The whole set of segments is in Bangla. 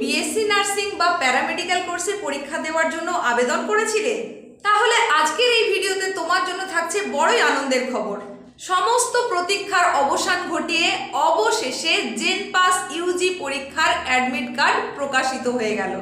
বিএসসি নার্সিং বা প্যারামেডিক্যাল কোর্সে পরীক্ষা দেওয়ার জন্য আবেদন করেছিলে? তাহলে আজকের এই ভিডিওতে তোমার জন্য থাকছে বড়ই আনন্দের খবর। সমস্ত প্রতীক্ষার অবসান ঘটিয়ে অবশেষে জেন পাস ইউজি পরীক্ষার অ্যাডমিট কার্ড প্রকাশিত হয়ে গেল।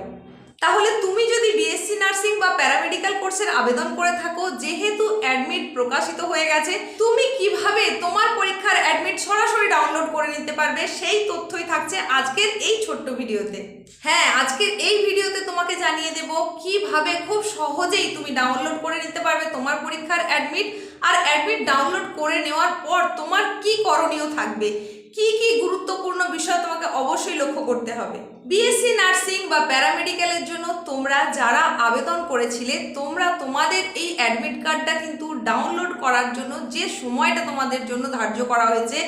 তাহলে তুমি যদি বিএসসি নার্সিং বা প্যারামেডিক্যাল কোর্সের আবেদন করে থাকো, যেহেতু অ্যাডমিট প্রকাশিত হয়ে গেছে, তুমি কীভাবে তোমার পরীক্ষার অ্যাডমিট সরাসরি ডাউনলোড করে নিতে পারবে, সেই তথ্যই থাকছে আজকের এই ছোট্ট ভিডিওতে। হ্যাঁ আজকের এই ভিডিওতে তোমাকে জানিয়ে দেব কীভাবে খুব সহজেই তুমি ডাউনলোড করে নিতে পারবে তোমার পরীক্ষার অ্যাডমিট আর অ্যাডমিট ডাউনলোড করে নেওয়ার পর তোমার কি করণীয় থাকবে? কি কি গুরুত্বপূর্ণ বিষয় তোমাকে অবশ্যই লক্ষ্য করতে হবে। বিএসসি নার্সিং বা প্যারামেডিক্যালের জন্য তোমরা যারা আবেদন করেছিলে, তোমরা তোমাদের এই অ্যাডমিট কার্ডটা কিন্তু ডাউনলোড করার জন্য যে সময়টা তোমাদের জন্য ধার্য করা হয়েছে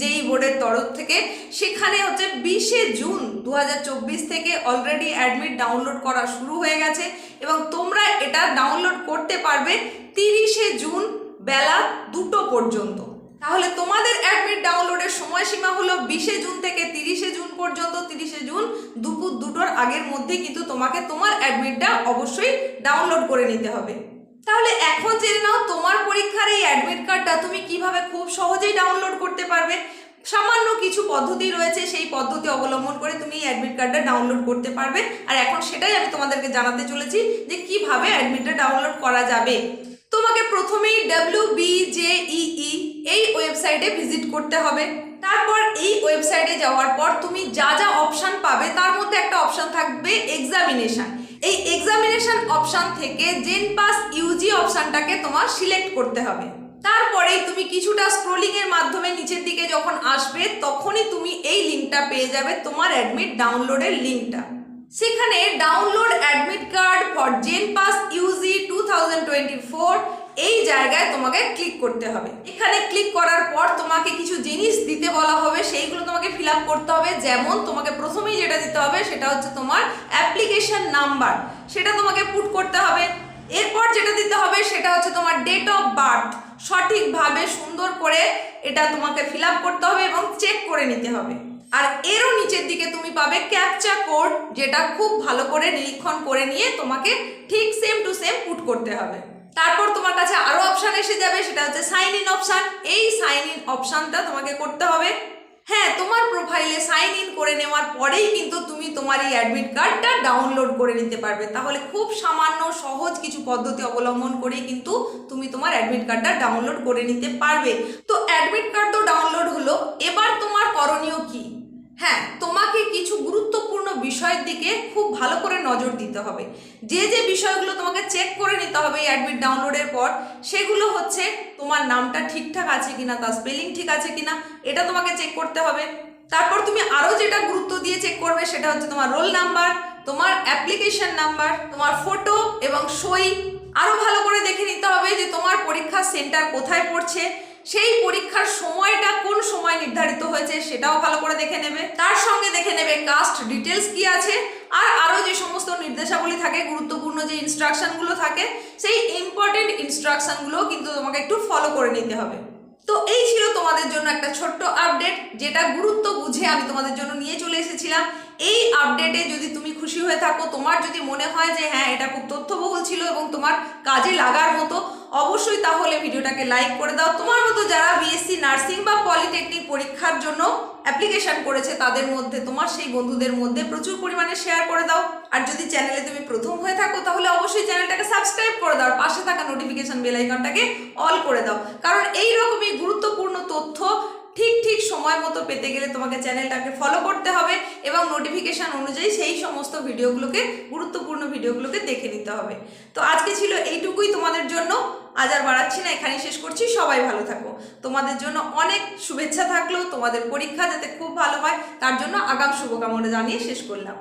যেই বোর্ডের তরফ থেকে, সেখানে হচ্ছে বিশে জুন দু হাজার চব্বিশ থেকে অলরেডি অ্যাডমিট ডাউনলোড করা শুরু হয়ে গেছে এবং তোমরা এটা ডাউনলোড করতে পারবে তিরিশে জুন বেলা দুটো পর্যন্ত। তাহলে তোমাদের অ্যাডমিট ডাউনলোডের সময়সীমা হলো বিশে জুন থেকে তিরিশে জুন পর্যন্ত। তিরিশে জুন দুপুর দুটোর আগের মধ্যে কিন্তু তোমাকে তোমার অ্যাডমিটটা অবশ্যই ডাউনলোড করে নিতে হবে। তাহলে এখন জেনে নাও তোমার পরীক্ষার এই অ্যাডমিট কার্ডটা তুমি কীভাবে খুব সহজেই ডাউনলোড করতে পারবে। সামান্য কিছু পদ্ধতি রয়েছে, সেই পদ্ধতি অবলম্বন করে তুমি এই অ্যাডমিট কার্ডটা ডাউনলোড করতে পারবে। আর এখন সেটাই আমি তোমাদেরকে জানাতে চলেছি যে কীভাবে অ্যাডমিটটা ডাউনলোড করা যাবে। তোমাকে প্রথমেই ডাব্লিউ বিজেইই এই ওয়েবসাইটে ভিজিট করতে হবে। তারপর এই ওয়েবসাইটে যাওয়ার পর তুমি যা যা অপশান পাবে, তার মধ্যে একটা অপশান থাকবে এক্সামিনেশন এই এক্সামিনেশন অপশান থেকে জেন পাস ইউজি অপশানটাকে তোমার সিলেক্ট করতে হবে। তারপরে তুমি কিছুটা স্ক্রোলিংয়ের মাধ্যমে নিচের দিকে যখন আসবে, তখনই তুমি এই লিঙ্কটা পেয়ে যাবে তোমার অ্যাডমিট ডাউনলোডের লিঙ্কটা সেখানে download admit card for JENPAS UG two এই জায়গায় তোমাকে ক্লিক করতে হবে। এখানে ক্লিক করার পর তোমাকে কিছু জিনিস দিতে বলা হবে, সেইগুলো তোমাকে ফিল করতে হবে। যেমন তোমাকে প্রথমেই যেটা দিতে হবে সেটা হচ্ছে তোমার অ্যাপ্লিকেশন নাম্বার সেটা তোমাকে পুট করতে হবে। এরপর যেটা দিতে হবে সেটা হচ্ছে তোমার ডেট অফ বার্থ সঠিকভাবে সুন্দর করে এটা তোমাকে ফিল করতে হবে এবং চেক করে নিতে হবে। আর এরও নিচের দিকে তুমি পাবে ক্যাপচা কোড যেটা খুব ভালো করে নিরীক্ষণ করে নিয়ে তোমাকে ঠিক সেম টু সেম পুট করতে হবে। তারপর তোমার কাছে আরও অপশান এসে যাবে, সেটা হচ্ছে সাইন ইন অপশান এই সাইন ইন অপশানটা তোমাকে করতে হবে। হ্যাঁ তোমার প্রোফাইলে সাইন ইন করে নেওয়ার পরেই কিন্তু তুমি তোমার এই অ্যাডমিট কার্ডটা ডাউনলোড করে নিতে পারবে। তাহলে খুব সামান্য, সহজ কিছু পদ্ধতি অবলম্বন করেই কিন্তু তুমি তোমার অ্যাডমিট কার্ডটা ডাউনলোড করে নিতে পারবে। তো অ্যাডমিট কার্ড তো ডাউনলোড হলো, এবার তোমার করণীয় কি হ্যাঁ তোমাকে কিছু গুরুত্বপূর্ণ বিষয়ের দিকে খুব ভালো করে নজর দিতে হবে। যে যে বিষয়গুলো তোমাকে চেক করে নিতে হবে এই অ্যাডমিট ডাউনলোডের পর, সেগুলো হচ্ছে তোমার নামটা ঠিকঠাক আছে কিনা, তার স্পেলিং ঠিক আছে কিনা, এটা তোমাকে চেক করতে হবে। তারপর তুমি আরও যেটা গুরুত্ব দিয়ে চেক করবে সেটা হচ্ছে তোমার রোল নাম্বার তোমার অ্যাপ্লিকেশন নাম্বার তোমার ফটো এবং সই। আরও ভালো করে দেখে নিতে হবে যে তোমার পরীক্ষার সেন্টার কোথায় পড়ছে। সেই পরীক্ষার সময়টা কোন সময় নির্ধারিত হয়েছে সেটাও ভালো করে দেখে নেবে। তার সঙ্গে দেখে নেবে কাস্ট ডিটেলস কি আছে, আর আরও যে সমস্ত নির্দেশাবলী থাকে, গুরুত্বপূর্ণ যে ইনস্ট্রাকশনগুলো থাকে, সেই ইম্পর্টেন্ট ইনস্ট্রাকশনগুলো কিন্তু তোমাকে একটু ফলো করে নিতে হবে। তো এই ছিল তোমাদের জন্য একটা ছোট্ট আপডেট যেটা গুরুত্ব বুঝে আমি তোমাদের জন্য নিয়ে চলে এসেছিলাম। এই আপডেটে যদি তুমি খুশি হয়ে থাকো, তোমার যদি মনে হয় যে হ্যাঁ এটা খুব তোমার কাজে লাগার মতো, অবশ্যই তাহলে ভিডিওটাকে লাইক করে দাও। তোমার মতো যারা বিএসসি নার্সিং বা পলিটেকনিক পরীক্ষার জন্য অ্যাপ্লিকেশন করেছে, তাদের মধ্যে, তোমার সেই বন্ধুদের মধ্যে প্রচুর পরিমাণে শেয়ার করে দাও। আর যদি চ্যানেলে তুমি প্রথম হয়ে থাকো, তাহলে অবশ্যই চ্যানেলটাকে সাবস্ক্রাইব করে দাও পাশে থাকা নোটিফিকেশন বেল আইকনটাকে অল করে দাও। কারণ এই রকমই গুরুত্বপূর্ণ তথ্য ঠিক ঠিক সময় মতো পেতে গেলে তোমাকে চ্যানেলটাকে ফলো করতে হবে। এবং নোটিফিকেশান অনুযায়ী সেই সমস্ত ভিডিওগুলোকে, গুরুত্বপূর্ণ ভিডিওগুলোকে দেখে নিতে হবে। তো আজকে ছিল এইটুকুই তোমাদের জন্য। আজ আর বাড়াচ্ছি না, এখানেই শেষ করছি। সবাই ভালো থাকো। তোমাদের জন্য অনেক শুভেচ্ছা থাকল। তোমাদের পরীক্ষা যাতে খুব ভালো হয়, তার জন্য আগাম শুভকামনা জানিয়ে শেষ করলাম।